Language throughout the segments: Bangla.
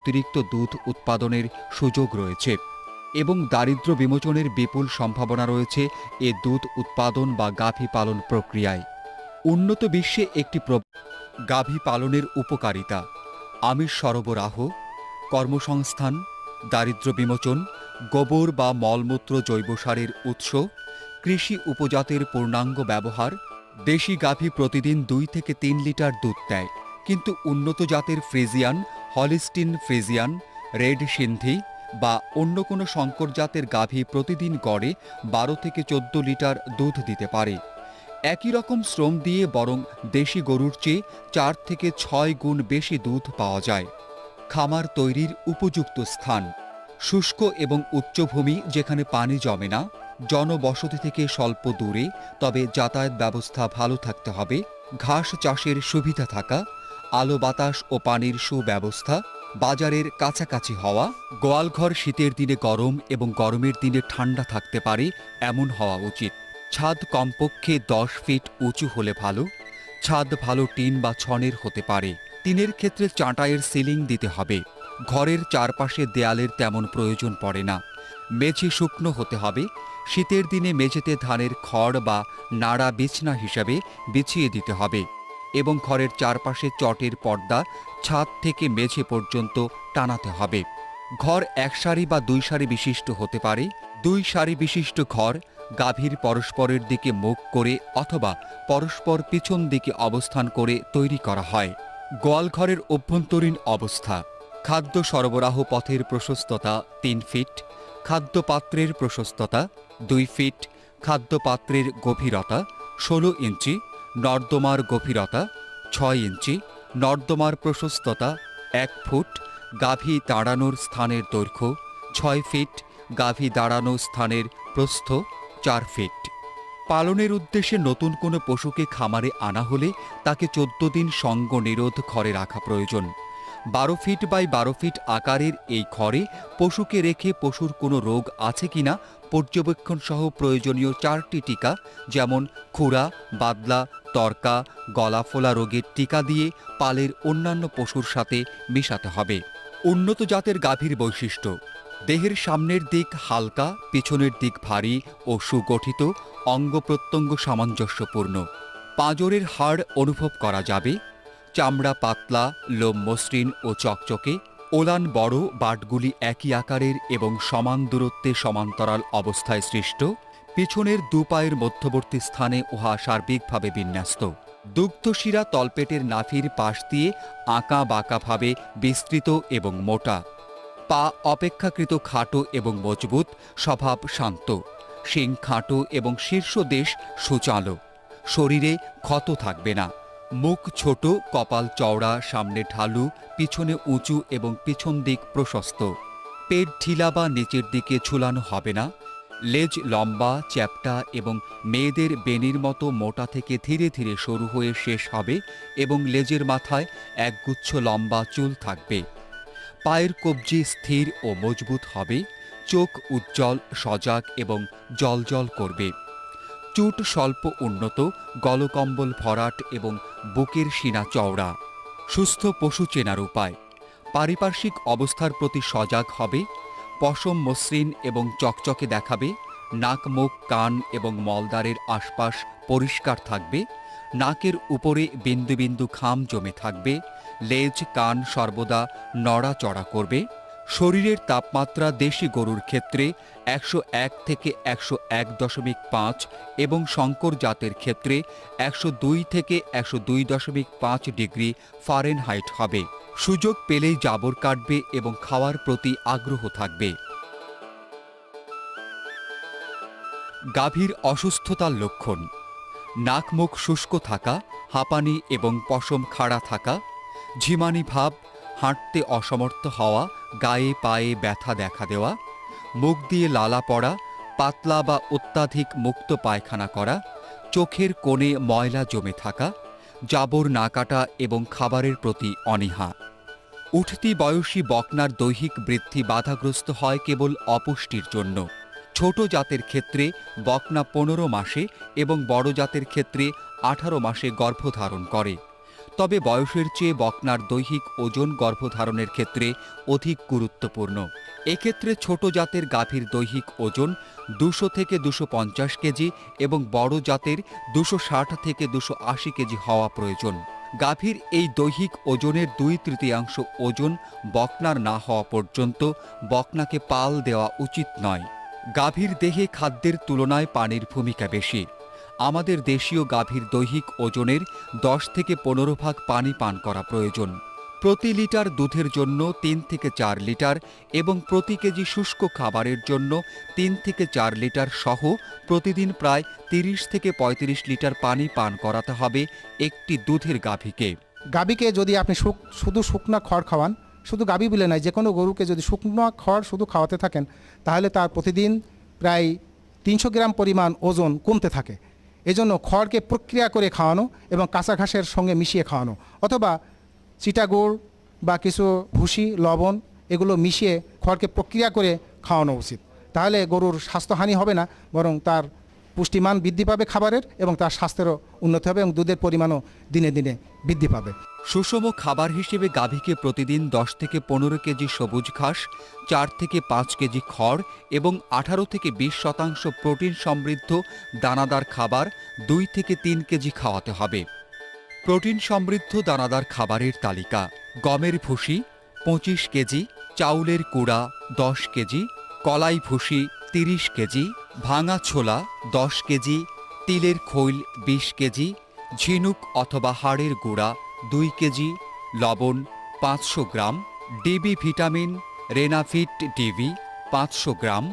অতিরিক্ত দুধ উৎপাদনের সুযোগ রয়েছে এবং দারিদ্র্য বিমোচনের বিপুল সম্ভাবনা রয়েছে এ দুধ উৎপাদন বা গাভী পালন প্রক্রিয়ায়। উন্নত বিশ্বে একটি গাভী পালনের উপকারিতা। আমিষ সরবরাহ, কর্মসংস্থান দারিদ্র্য বিমোচন, গোবর বা মলমূত্র জৈব সারের উৎস, কৃষি উপজাতের পূর্ণাঙ্গ ব্যবহার, দেশি গাভী প্রতিদিন দুই থেকে তিন লিটার দুধ দেয়। কিন্তু উন্নত জাতের Friesian Holstein Friesian, red Sindhi বা অন্য কোনো শঙ্কর জাতের গাভী প্রতিদিন গড়ে বারো থেকে চোদ্দ লিটার দুধ দিতে পারে। একই রকম শ্রম দিয়ে বরং দেশি গরুর চেয়ে চার থেকে ছয় গুণ বেশি দুধ পাওয়া যায়। খামার তৈরির উপযুক্ত স্থান। শুষ্ক এবং উচ্চভূমি যেখানে পানি জমে না, জনবসতি থেকে স্বল্প দূরে, তবে যাতায়াত ব্যবস্থা ভালো থাকতে হবে, ঘাস চাষের সুবিধা থাকা আলো বাতাস ও পানির সুব্যবস্থা, বাজারের কাছাকাছি হওয়া, গোয়ালঘর শীতের দিনে গরম এবং গরমের দিনে ঠান্ডা থাকতে পারে এমন হওয়া উচিত। ছাদ কমপক্ষে দশ ফিট উঁচু হলে ভালো, ছাদ ভালো টিন বা ছনের হতে পারে। টিনের ক্ষেত্রে চাটাইয়ের সিলিং দিতে হবে, ঘরের চারপাশে দেয়ালের তেমন প্রয়োজন পড়ে না। মেঝে শুকনো হতে হবে, শীতের দিনে মেঝেতে ধানের খড় বা নাড়া বিছনা হিসাবে বিছিয়ে দিতে হবে। এবং ঘরের চারপাশে চটের পর্দা ছাদ থেকে মেঝে পর্যন্ত টানাতে হবে। ঘর এক সারি বা দুই সারি বিশিষ্ট হতে পারে। দুই সারি বিশিষ্ট ঘর গাভীর পরস্পরের দিকে মুখ করে অথবা পরস্পর পিছন দিকে অবস্থান করে তৈরি করা হয়। গোয়ালঘরের অভ্যন্তরীণ অবস্থা। খাদ্য সরবরাহ পথের প্রশস্ততা তিন ফিট খাদ্যপাত্রের প্রশস্ততা দুই ফিট খাদ্যপাত্রের গভীরতা ষোলো ইঞ্চি নর্দমার গভীরতা ছয় ইঞ্চি, নর্দমার প্রশস্ততা এক ফুট, গাভী দাঁড়ানোর স্থানের দৈর্ঘ্য ছয় ফিট, গাভী দাঁড়ানো স্থানের প্রস্থ চার ফিট। পালনের উদ্দেশ্যে নতুন কোনো পশুকে খামারে আনা হলে তাকে চোদ্দ দিন সঙ্গ নিরোধ ঘরে রাখা প্রয়োজন। বারো ফিট বাই বারো ফিট আকারের এই ঘরে পশুকে রেখে পশুর কোনো রোগ আছে কিনা পর্যবেক্ষণ সহ প্রয়োজনীয় চারটি টিকা, যেমন খুরা বাদলা তরকা, গলাফোলা রোগের টিকা দিয়ে পালের অন্যান্য পশুর সাথে মেশাতে হবে। উন্নত জাতের গাভীর বৈশিষ্ট্য, দেহের সামনের দিক হালকা, পিছনের দিক ভারী ও সুগঠিত, অঙ্গ প্রত্যঙ্গ সামঞ্জস্যপূর্ণ। পাঁজরের হাড় অনুভব করা যাবে, চামড়া পাতলা, লোম মসৃণ ও চকচকে, ওলান বড়, বাটগুলি একই আকারের এবং সমান দূরত্বে সমান্তরাল অবস্থায় সৃষ্ট। পিছনের দু পায়ের মধ্যবর্তী স্থানে উহা সার্বিকভাবে বিন্যস্ত। দুগ্ধশিরা তলপেটের নাভির পাশ দিয়ে আঁকা বাঁকাভাবে বিস্তৃত এবং মোটা। পা অপেক্ষাকৃত খাটো এবং মজবুত, স্বভাব শান্ত। শিং খাটো এবং শীর্ষদেশ সুচালো। শরীরে ক্ষত থাকবে না। মুখ ছোট, কপাল চওড়া, সামনে ঢালু, পিছনে উঁচু এবং পিছন দিক প্রশস্ত। পেট ঢিলা বা নিচের দিকে ঝুলানো হবে না। লেজ লম্বা, চ্যাপ্টা এবং মেয়েদের বেনির মতো মোটা থেকে ধীরে ধীরে সরু হয়ে শেষ হবে এবং লেজের মাথায় একগুচ্ছ লম্বা চুল থাকবে। পায়ের কবজি স্থির ও মজবুত হবে, চোখ উজ্জ্বল, সজাগ এবং জলজল করবে। চুট স্বল্প উন্নত, গলকম্বল ভরাট এবং বুকের সিনা চওড়া। সুস্থ পশু চেনার উপায়। পারিপার্শ্বিক অবস্থার প্রতি সজাগ হবে পশম মসৃণ এবং চকচকে দেখাবে, নাক, মুখ, কান এবং মলদারের আশপাশ পরিষ্কার থাকবে, নাকের উপরে বিন্দু বিন্দু খাম জমে থাকবে, লেজ, কান সর্বদা নড়াচড়া করবে শরীরের তাপমাত্রা দেশি গরুর ক্ষেত্রে একশো এক থেকে একশো এক দশমিক পাঁচ এবং শঙ্কর জাতের ক্ষেত্রে একশো দুই থেকে একশো দুই দশমিক পাঁচ ডিগ্রি ফারেনহাইট হবে। সুযোগ পেলেই জাবর কাটবে এবং খাওয়ার প্রতি আগ্রহ থাকবে। গাভীর অসুস্থতার লক্ষণ। নাক মুখ শুষ্ক থাকা, হাঁপানি এবং পশম খাড়া থাকা, ঝিমানি ভাব, হাঁটতে অসমর্থ হওয়া গায়ে পায়ে ব্যথা দেখা দেওয়া, মুখ দিয়ে লালা পড়া, পাতলা বা অত্যাধিক মুক্ত পায়খানা করা, চোখের কোণে ময়লা জমে থাকা, জাবর না কাটা এবং খাবারের প্রতি অনীহা। উঠতি বয়সী বকনার দৈহিক বৃদ্ধি বাধাগ্রস্ত হয় কেবল অপুষ্টির জন্য। ছোট জাতের ক্ষেত্রে বকনা পনেরো মাসে এবং বড় জাতের ক্ষেত্রে আঠারো মাসে গর্ভধারণ করে। তবে বয়সের চেয়ে বকনার দৈহিক ওজন গর্ভধারণের ক্ষেত্রে অধিক গুরুত্বপূর্ণ। এক্ষেত্রে ছোট জাতের গাভীর দৈহিক ওজন দুশো থেকে দুশো পঞ্চাশ কেজি এবং বড় জাতের দুশো ষাট থেকে দুশো আশি কেজি হওয়া প্রয়োজন। গাভীর এই দৈহিক ওজনের দুই তৃতীয়াংশ ওজন বকনার না হওয়া পর্যন্ত বকনাকে পাল দেওয়া উচিত নয়। গাভীর দেহে খাদ্যের তুলনায় পানির ভূমিকা বেশি। আমাদের দেশীয় গাভীর দৈহিক ওজনের দশ থেকে পনেরো ভাগ পানি পান করা প্রয়োজন। প্রতি লিটার দুধের জন্য তিন থেকে চার লিটার এবং প্রতি কেজি শুষ্ক খাবারের জন্য তিন থেকে চার লিটার সহ প্রতিদিন প্রায় তিরিশ থেকে পঁয়ত্রিশ লিটার পানি পান করাতে হবে একটি দুধের গাভীকে। গাভীকে যদি আপনি শুধু শুকনা খড় খাওয়ান, শুধু গাভী বলে নয় যে কোনো গরুকে যদি শুকনো খড় শুধু খাওয়াতে থাকেন, তাহলে তার প্রতিদিন প্রায় তিনশো গ্রাম পরিমাণ ওজন কমতে থাকে। এজন্য খড়কে প্রক্রিয়া করে খাওয়ানো এবং কাঁচা ঘাসের সঙ্গে মিশিয়ে খাওয়ানো, অথবা চিটাগুড় বা কিছু ভুসি, লবণ এগুলো মিশিয়ে খড়কে প্রক্রিয়া করে খাওয়ানো উচিত। তাহলে গরুর স্বাস্থ্যহানি হবে না, বরং তার পুষ্টিমান বৃদ্ধি পাবে খাবারের এবং তার স্বাস্থ্যেরও উন্নতি হবে এবং দুধের পরিমাণও দিনে দিনে বৃদ্ধি পাবে। সুষম খাবার হিসেবে গাভীকে প্রতিদিন দশ থেকে পনেরো কেজি সবুজ ঘাস, চার থেকে পাঁচ কেজি খড় এবং আঠারো থেকে বিশ শতাংশ প্রোটিন সমৃদ্ধ দানাদার খাবার দুই থেকে তিন কেজি খাওয়াতে হবে। প্রোটিন সমৃদ্ধ দানাদার খাবারের তালিকা, গমের ভুসি পঁচিশ কেজি, চাউলের কুড়া দশ কেজি, কলাই ভুসি তিরিশ কেজি ভাঙা ছোলা দশ কেজি, তিলের খৈল বিশ কেজি, ঝিনুক অথবা হাড়ের গুঁড়া দুই কেজি, লবণ পাঁচশো gram, DB vitamin, Renafit DB পাঁচশো গ্রাম,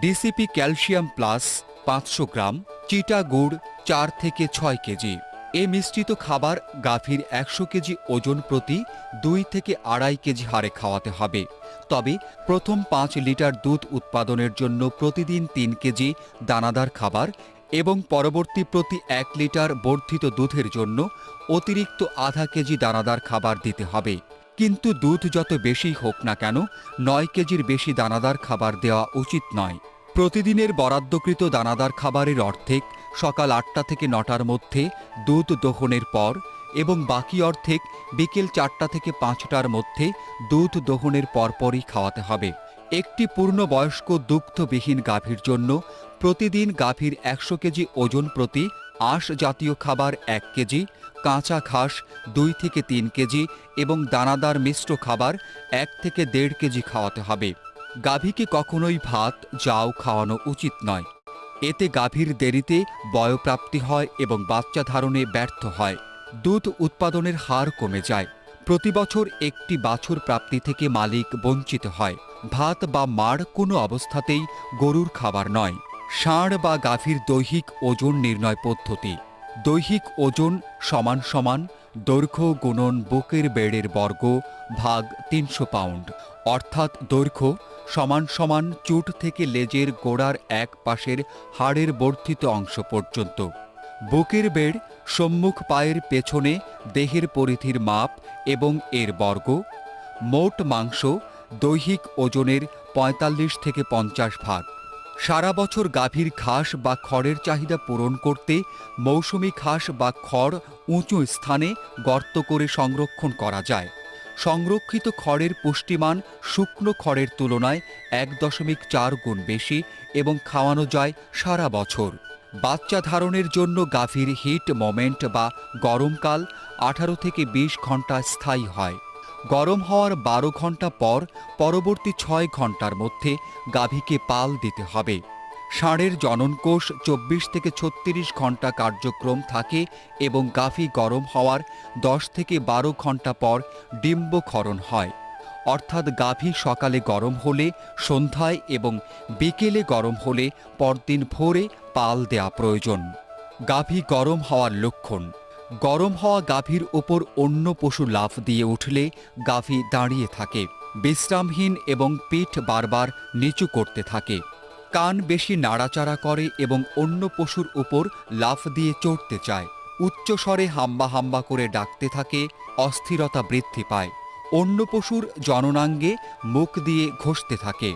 ডিসিপি ক্যালসিয়াম প্লাস পাঁচশো গ্রাম, চিটা গুড় চার থেকে ছয় কেজি। এ মিশ্রিত খাবার গাভীর একশো কেজি ওজন প্রতি দুই থেকে আড়াই কেজি হারে খাওয়াতে হবে। তবে প্রথম পাঁচ লিটার দুধ উৎপাদনের জন্য প্রতিদিন তিন কেজি দানাদার খাবার এবং পরবর্তী প্রতি এক লিটার বর্ধিত দুধের জন্য অতিরিক্ত আধা কেজি দানাদার খাবার দিতে হবে। কিন্তু দুধ যত বেশি হোক না কেন, নয় কেজির বেশি দানাদার খাবার দেওয়া উচিত নয়। প্রতিদিনের বরাদ্দকৃত দানাদার খাবারের অর্ধেক সকাল আটটা থেকে নটার মধ্যে দুধ দোহনের পর এবং বাকি অর্ধেক বিকেল চারটা থেকে পাঁচটার মধ্যে দুধ দোহনের পরপরই খাওয়াতে হবে। একটি পূর্ণবয়স্ক দুগ্ধবিহীন গাভীর জন্য প্রতিদিন গাভীর একশো কেজি ওজন প্রতি আঁশ জাতীয় খাবার এক কেজি, কাঁচা ঘাস দুই থেকে তিন কেজি এবং দানাদার মিশ্র খাবার এক থেকে দেড় কেজি খাওয়াতে হবে। গাভীকে কখনোই ভাত যাও খাওয়ানো উচিত নয়। এতে গাভীর দেরিতে বয়প্রাপ্তি হয় এবং বাচ্চা ধারণে ব্যর্থ হয়। দুধ উৎপাদনের হার কমে যায়। প্রতি বছর একটি বাছুর প্রাপ্তি থেকে মালিক বঞ্চিত হয়। ভাত বা মাড় কোনো অবস্থাতেই গরুর খাবার নয়। ষাঁড় বা গাভীর দৈহিক ওজন নির্ণয় পদ্ধতি। দৈহিক ওজন সমান সমান দৈর্ঘ্য গুণন বুকের বেড়ের বর্গ ভাগ তিনশো পাউন্ড। অর্থাৎ দৈর্ঘ্য সমান সমান চুট থেকে লেজের গোড়ার এক পাশের হাড়ের বর্ধিত অংশ পর্যন্ত। বুকের বেড়, সম্মুখ পায়ের পেছনে, দেহের পরিধির মাপ এবং এর বর্গ, মোট মাংস দৈহিক ওজনের পঁয়তাল্লিশ থেকে পঞ্চাশ ভাগ। সারা বছর গাভীর ঘাস বা খড়ের চাহিদা পূরণ করতে মৌসুমি ঘাস বা খড় উঁচু স্থানে গর্ত করে সংরক্ষণ করা যায়। সংরক্ষিত খড়ের পুষ্টিমান শুকনো খড়ের তুলনায় এক দশমিক চার গুণ বেশি এবং খাওয়ানো যায় সারা বছর। বাচ্চা ধারণের জন্য গাভীর হিট মোমেন্ট বা গরমকাল আঠারো থেকে বিশ ঘণ্টা স্থায়ী হয়। গরম হওয়ার বারো ঘণ্টা পর পরবর্তী ছয় ঘণ্টার মধ্যে গাভীকে পাল দিতে হবে। ষাঁড়ের জননকোষ চব্বিশ থেকে ছত্রিশ ঘণ্টা কার্যক্রম থাকে এবং গাভী গরম হওয়ার দশ থেকে বারো ঘণ্টা পর ডিম্বক্ষরণ হয়। অর্থাৎ গাভী সকালে গরম হলে, সন্ধ্যায় এবং বিকেলে গরম হলে পরদিন ভোরে পাল দেয়া প্রয়োজন। গাভী গরম হওয়ার লক্ষণ। গরম হওয়া গাভীর ওপর অন্য পশু লাফ দিয়ে উঠলে গাভী দাঁড়িয়ে থাকে, বিশ্রামহীন এবং পিঠ বারবার নিচু করতে থাকে। কান বেশি নাড়াচাড়া করে এবং অন্য পশুর উপর লাফ দিয়ে চড়তে চায়। উচ্চস্বরে হাম্বা হাম্বা করে ডাকতে থাকে, অস্থিরতা বৃদ্ধি পায়। অন্য পশুর জননাঙ্গে মুখ দিয়ে ঘষতে থাকে।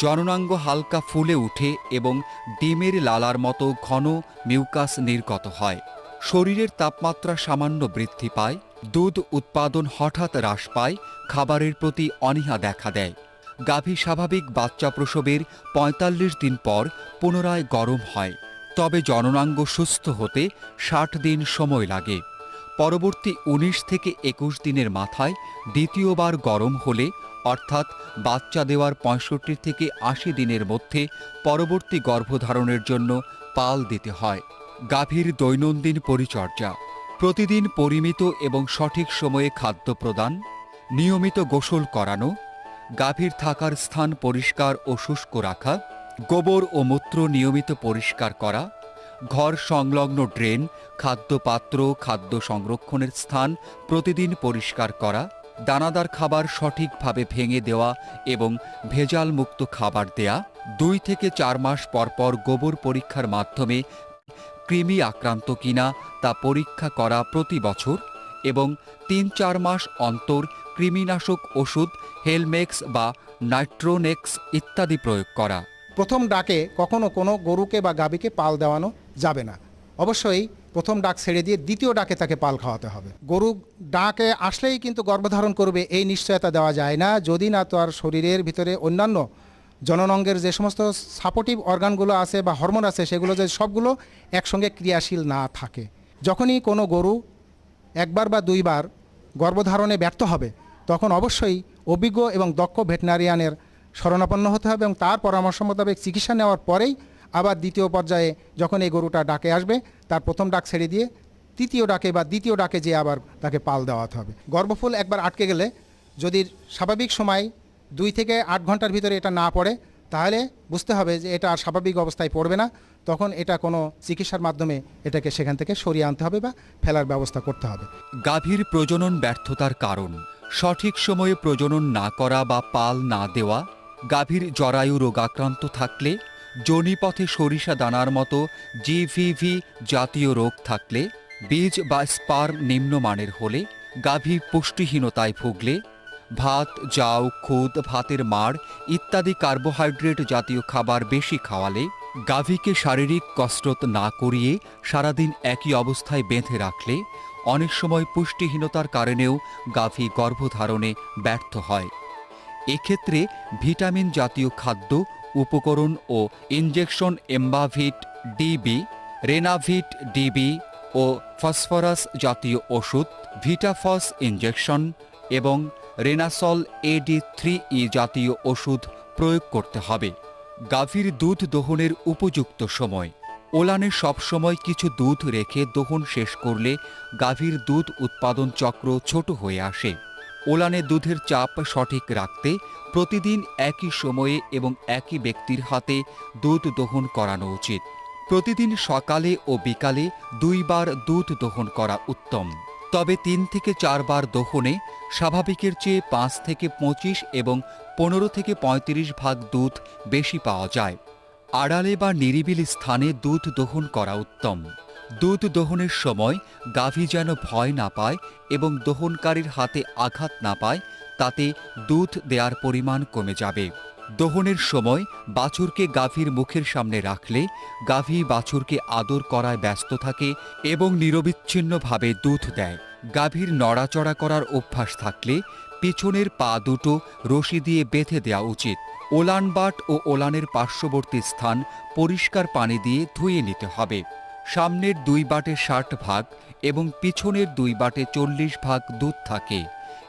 জননাঙ্গ হালকা ফুলে উঠে এবং ডিমের লালার মতো ঘন মিউকাস নির্গত হয়। শরীরের তাপমাত্রা সামান্য বৃদ্ধি পায়, দুধ উৎপাদন হঠাৎ হ্রাস পায়, খাবারের প্রতি অনীহা দেখা দেয়। গাভী স্বাভাবিক বাচ্চা প্রসবের ৪৫ দিন পর পুনরায় গরম হয়। তবে জননাঙ্গ সুস্থ হতে ষাট দিন সময় লাগে। পরবর্তী ১৯ থেকে একুশ দিনের মাথায় দ্বিতীয়বার গরম হলে, অর্থাৎ বাচ্চা দেওয়ার পঁয়ষট্টি থেকে আশি দিনের মধ্যে পরবর্তী গর্ভধারণের জন্য পাল দিতে হয়। গাভীর দৈনন্দিন পরিচর্যা। প্রতিদিন পরিমিত এবং সঠিক সময়ে খাদ্য প্রদান, নিয়মিত গোসল করানো গাভীর থাকার স্থান পরিষ্কার ও শুষ্ক রাখা, গোবর ও মূত্র নিয়মিত পরিষ্কার করা, ঘর সংলগ্ন ড্রেন, খাদ্যপাত্র, খাদ্য সংরক্ষণের স্থান প্রতিদিন পরিষ্কার করা, দানাদার খাবার সঠিকভাবে ভেঙে দেওয়া এবং ভেজাল মুক্ত খাবার দেয়া, দুই থেকে চার মাস পরপর গোবর পরীক্ষার মাধ্যমে কৃমি আক্রান্ত কিনা তা পরীক্ষা করা প্রতি বছর এবং তিন চার মাস অন্তর কৃমিনাশক ওষুধ, হেলমেক্স বা নাইট্রোনেক্স ইত্যাদি প্রয়োগ করা। প্রথম ডাকে কখনো কোনো গরুকে বা গাভীকে পাল দেওয়ানো যাবে না। অবশ্যই প্রথম ডাক ছেড়ে দিয়ে দ্বিতীয় ডাকে তাকে পাল খাওয়াতে হবে। গরু ডাকে আসলেই কিন্তু গর্ভধারণ করবে, এই নিশ্চয়তা দেওয়া যায় না। যদি না তার শরীরের ভিতরে অন্যান্য জননঙ্গের যে সমস্ত সাপোর্টিভ অর্গানগুলো আছে বা হরমোন আছে, সেগুলো যে সবগুলো একসঙ্গে ক্রিয়াশীল না থাকে। যখনই কোনো গরু একবার বা দুইবার গর্ভধারণে ব্যর্থ হবে তখন অবশ্যই অভিজ্ঞ এবং দক্ষ ভেটেনারিয়ানের শরণাপন্ন হতে হবে এবং তার পরামর্শ মোতাবেক চিকিৎসা নেওয়ার পরেই আবার দ্বিতীয় পর্যায়ে যখন এই গরুটা ডাকে আসবে, তার প্রথম ডাক ছেড়ে দিয়ে তৃতীয় ডাকে বা দ্বিতীয় ডাকে যে আবার তাকে পাল দেওয়াতে হবে। গর্ভফুল একবার আটকে গেলে যদি স্বাভাবিক সময় দুই থেকে আট ঘণ্টার ভিতরে এটা না পড়ে, তাহলে বুঝতে হবে যে এটা আর স্বাভাবিক অবস্থায় পড়বে না। তখন এটা কোনো চিকিৎসার মাধ্যমে এটাকে সেখান থেকে সরিয়ে আনতে হবে বা ফেলার ব্যবস্থা করতে হবে। গাভীর প্রজনন ব্যর্থতার কারণ। সঠিক সময়ে প্রজনন না করা বা পাল না দেওয়া, গাভীর জরায়ু রোগাক্রান্ত থাকলে যোনিপথে সরিষা দানার মতো জিভিভি জাতীয় রোগ থাকলে, বীজ বা স্পার্ম নিম্নমানের হলে গাভী পুষ্টিহীনতায় ভুগলে, ভাত, জাউ, খুদ, ভাতের মাড় ইত্যাদি কার্বোহাইড্রেট জাতীয় খাবার বেশি খাওয়ালে গাভীকে শারীরিক কসরত না করিয়ে সারাদিন একই অবস্থায় বেঁধে রাখলে অনেক সময় পুষ্টিহীনতার কারণেও গাভী গর্ভধারণে ব্যর্থ হয়। এক্ষেত্রে ভিটামিন জাতীয় খাদ্য, উপকরণ ও injection Embavit DB, Renavit DB ও ফসফরাস জাতীয় ওষুধ, ভিটাফস ইনজেকশন এবং রেনাসল এডি থ্রি ই জাতীয় ওষুধ প্রয়োগ করতে হবে। গাভীর দুধ দহনের উপযুক্ত সময়। ওলানে সবসময় কিছু দুধ রেখে দহন শেষ করলে গাভীর দুধ উৎপাদন চক্র ছোট হয়ে আসে। ওলানে দুধের চাপ সঠিক রাখতে প্রতিদিন একই সময়ে এবং একই ব্যক্তির হাতে দুধ দহন করানো উচিত। প্রতিদিন সকালে ও বিকালে দুইবার দুধ দহন করা উত্তম। তবে তিন থেকে চারবার দহনে স্বাভাবিকের চেয়ে পাঁচ থেকে পঁচিশ এবং পনেরো থেকে পঁয়ত্রিশ ভাগ দুধ বেশি পাওয়া যায়। আড়ালে বা নিরিবিলি স্থানে দুধ দহন করা উত্তম। দুধ দহনের সময় গাভী যেন ভয় না পায় এবং দহনকারীর হাতে আঘাত না পায়, তাতে দুধ দেওয়ার পরিমাণ কমে যাবে। দহনের সময় বাছুরকে গাভীর মুখের সামনে রাখলে গাভী বাছুরকে আদর করায় ব্যস্ত থাকে এবং নিরবিচ্ছিন্নভাবে দুধ দেয়। গাভীর নড়াচড়া করার অভ্যাস থাকলে পিছনের পা দুটো রশি দিয়ে বেঁধে দেওয়া উচিত। ওলান বাট ও ওলানের পার্শ্ববর্তী স্থান পরিষ্কার পানি দিয়ে ধুয়ে নিতে হবে। সামনের দুই বাটে ষাট ভাগ এবং পিছনের দুই বাটে চল্লিশ ভাগ দুধ থাকে।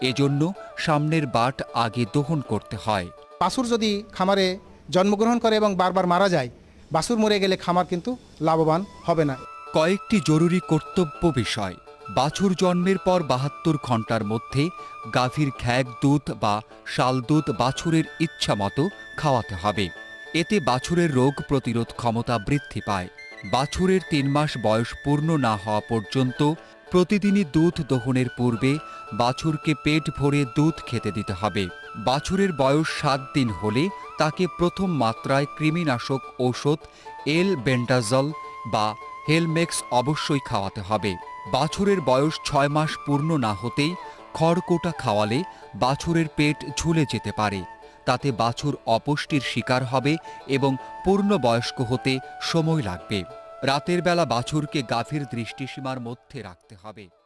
এজন্য সামনের বাট আগে দহন করতে হয়। বাছুর যদি খামারে জন্মগ্রহণ করে এবং বারবার মারা যায় বাছুর মরে গেলে খামার কিন্তু লাভবান হবে না। কয়েকটি জরুরি কর্তব্য বিষয়। বাছুর জন্মের পর বাহাত্তর ঘণ্টার মধ্যে গাভীর ঘ্যাগ দুধ বা শাল দুধ বাছুরের ইচ্ছা মতো খাওয়াতে হবে। এতে বাছুরের রোগ প্রতিরোধ ক্ষমতা বৃদ্ধি পায়। বাছুরের তিন মাস বয়স পূর্ণ না হওয়া পর্যন্ত প্রতিদিনই দুধ দহনের পূর্বে বাছুরকে পেট ভরে দুধ খেতে দিতে হবে। বাছুরের বয়স সাত দিন হলে তাকে প্রথম মাত্রায় কৃমিনাশক ঔষধ এল বেন্ডাজল বা হেলমেক্স অবশ্যই খাওয়াতে হবে। বাছুরের বয়স ছয় মাস পূর্ণ না হতেই খড়কোটা খাওয়ালে বাছুরের পেট ঝুলে যেতে পারে। তাতে বাছুর অপুষ্টির শিকার হবে এবং পূর্ণ বয়স্ক হতে সময় লাগবে। রাতের বেলা বাছুরকে গাভীর দৃষ্টিসীমার মধ্যে রাখতে হবে।